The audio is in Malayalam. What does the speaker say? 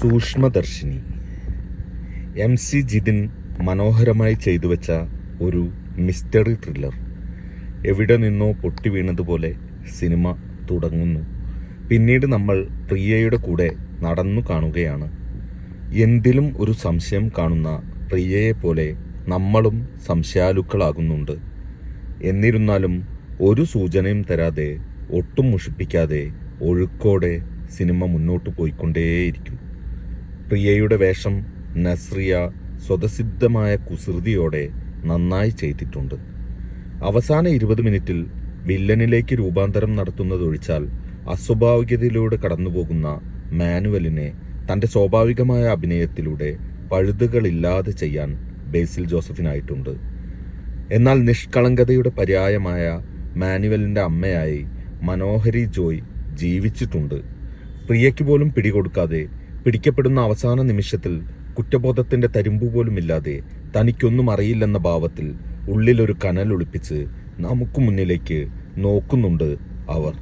സൂക്ഷ്മദർശിനി. എം സി ജിതിൻ മനോഹരമായി ചെയ്തു വെച്ച ഒരു മിസ്റ്ററി ത്രില്ലർ. എവിടെ നിന്നോ പൊട്ടി വീണതുപോലെ സിനിമ തുടങ്ങുന്നു. പിന്നീട് നമ്മൾ പ്രിയയുടെ കൂടെ നടന്നു കാണുകയാണ്. എന്തിലും ഒരു സംശയം കാണുന്ന പ്രിയയെ പോലെ നമ്മളും സംശയാലുക്കളാകുന്നുണ്ട്. എന്നിരുന്നാലും ഒരു സൂചനയും തരാതെ ഒട്ടും മുഷിപ്പിക്കാതെ ഒഴുക്കോടെ സിനിമ മുന്നോട്ട് പോയിക്കൊണ്ടേയിരിക്കും. പ്രിയയുടെ വേഷം നസ്രിയ സ്വതസിദ്ധമായ കുസൃതിയോടെ നന്നായി ചെയ്തിട്ടുണ്ട്. അവസാന ഇരുപത് മിനിറ്റിൽ വില്ലനിലേക്ക് രൂപാന്തരം നടത്തുന്നതൊഴിച്ചാൽ അസ്വാഭാവികതയിലൂടെ കടന്നുപോകുന്ന മാനുവലിനെ തന്റെ സ്വാഭാവികമായ അഭിനയത്തിലൂടെ പഴുതുകളില്ലാതെ ചെയ്യാൻ ബേസിൽ ജോസഫിനായിട്ടുണ്ട്. എന്നാൽ നിഷ്കളങ്കതയുടെ പര്യായമായ മാനുവലിന്റെ അമ്മയായി മനോഹരി ജോയ് ജീവിച്ചിട്ടുണ്ട്. പ്രിയയ്ക്ക് പോലും പിടികൊടുക്കാതെ പിടിക്കപ്പെടുന്ന അവസാന നിമിഷത്തിൽ കുറ്റബോധത്തിന്റെ തരിമ്പു പോലുമില്ലാതെ തനിക്കൊന്നും അറിയില്ലെന്ന ഭാവത്തിൽ ഉള്ളിലൊരു കനൽ ഒളിപ്പിച്ച് നമുക്ക് മുന്നിലേക്ക് നോക്കുന്നുണ്ട് അവർ.